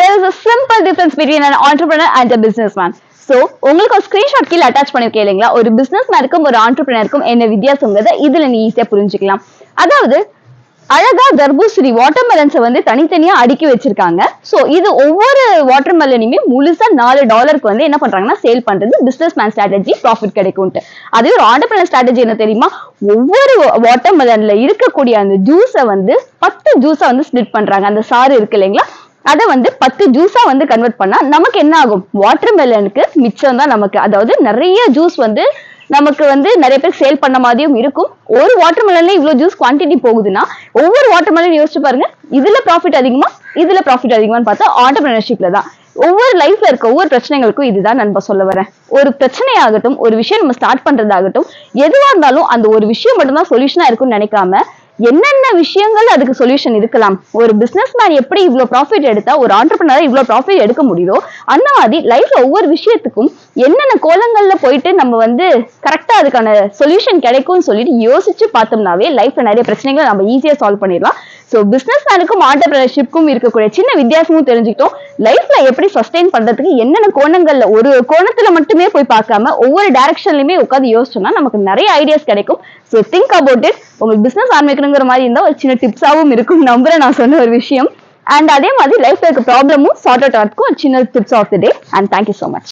here is a simple difference between an entrepreneur and a businessman. So உங்களுக்கு ஒரு screenshot கீழே attach பண்ணிருக்கேன் இல்லைங்களா? ஒரு பிசினஸ் மேனுக்கும் ஒரு ஆண்டர்பிரினருக்கும் என்ன வித்தியாசங்கிறத இதுல நீ ஈஸியா புரிஞ்சுக்கலாம். அதாவது அழகா தர்பூசணி வாட்டர்மெலன்ஸை வந்து தனித்தனியா அடுக்கி வச்சிருக்காங்க. ஸோ இது ஒவ்வொரு வாட்டர்மெலனையுமே முழுசா நாலு டாலருக்கு வந்து என்ன பண்றாங்கன்னா சேல் பண்றது பிசினஸ் மேன் ஸ்ட்ராட்டஜி ப்ராஃபிட் கிடைக்கும்ட்டு. அதே ஒரு ஆண்டர்பிரினர் ஸ்ட்ராட்டஜி என்ன தெரியுமா? ஒவ்வொரு வாட்டர்மெலன்ல இருக்கக்கூடிய அந்த ஜூஸை வந்து பத்து ஜூஸை வந்து ஸ்ப்ளிட் பண்றாங்க. அந்த சாறு இருக்கு இல்லைங்களா? அதை வந்து பத்து ஜூஸா வந்து கன்வெர்ட் பண்ணா நமக்கு என்ன ஆகும்? வாட்டர் மெலனுக்கு மிச்சம் தான் நமக்கு. அதாவது நிறைய ஜூஸ் வந்து நமக்கு வந்து நிறைய பேர் சேல் பண்ண மாதிரியும் இருக்கும். ஒரு வாட்டர் மெலன்ல இவ்வளவு ஜூஸ் குவான்டிட்டி போகுதுன்னா ஒவ்வொரு வாட்டர் மெலன் யோசிச்சு பாருங்க. இதுல ப்ராஃபிட் அதிகமா இதுல ப்ராஃபிட் அதிகமான்னு பார்த்தா ஆண்டர்பிரினர்ஷிப்ல தான். ஒவ்வொரு லைஃப்ல இருக்க ஒவ்வொரு பிரச்சனைகளுக்கும் இதுதான் நண்பா சொல்ல வரேன். ஒரு பிரச்சனையாகட்டும் ஒரு விஷயம் நம்ம ஸ்டார்ட் பண்றதாகட்டும் எதுவா இருந்தாலும் அந்த ஒரு விஷயம் மட்டும்தான் சொல்யூஷனா இருக்கும்னு நினைக்காம என்னென்ன விஷயங்கள் அதுக்கு சொல்யூஷன் இருக்கலாம்? ஒரு பிசினஸ் மேன் எப்படி இவ்வளவு ப்ராஃபிட் எடுத்தா ஒரு ஆண்டர்பிரினரா இவ்வளவு ப்ராஃபிட் எடுக்க முடியுதோ அந்த மாதிரி லைஃப்ல ஒவ்வொரு விஷயத்துக்கும் என்னென்ன கோலங்கள்ல போயிட்டு நம்ம வந்து கரெக்டா அதுக்கான சொல்யூஷன் கிடைக்கும்னு சொல்லிட்டு யோசிச்சு பார்த்தோம்னாவே லைஃப்ல நிறைய பிரச்சனைகளை நம்ம ஈஸியா சால்வ் பண்ணிடலாம். ஸோ பிஸ்னஸ் மேனுக்கும் ஆண்டர்பிரினர்ஷிப்க்கும் இருக்கக்கூடிய சின்ன வித்தியாசமும் தெரிஞ்சுக்கிட்டோம். லைஃப்ல எப்படி சஸ்டெயின் பண்றதுக்கு என்னென்ன கோணங்கள்ல ஒரு கோணத்துல மட்டுமே போய் பார்க்காம ஒவ்வொரு டைரக்ஷன்லயுமே உட்காந்து யோசிச்சோம்னா நமக்கு நிறைய ஐடியாஸ் கிடைக்கும். ஸோ திங்க் அபவுட் இட் உங்களுக்கு பிஸ்னஸ் ஆரம்பிக்கணுங்கிற மாதிரி இருந்தால் ஒரு சின்ன டிப்ஸாவும் இருக்கும். நம்புறேன் நான் சொன்ன ஒரு விஷயம். అండ్ అదే మాది లైఫ్ యొక్క ప్రాబ్లము సార్ట్అట్ అవుట్ వరకు చిన్న tips of the day and thank so much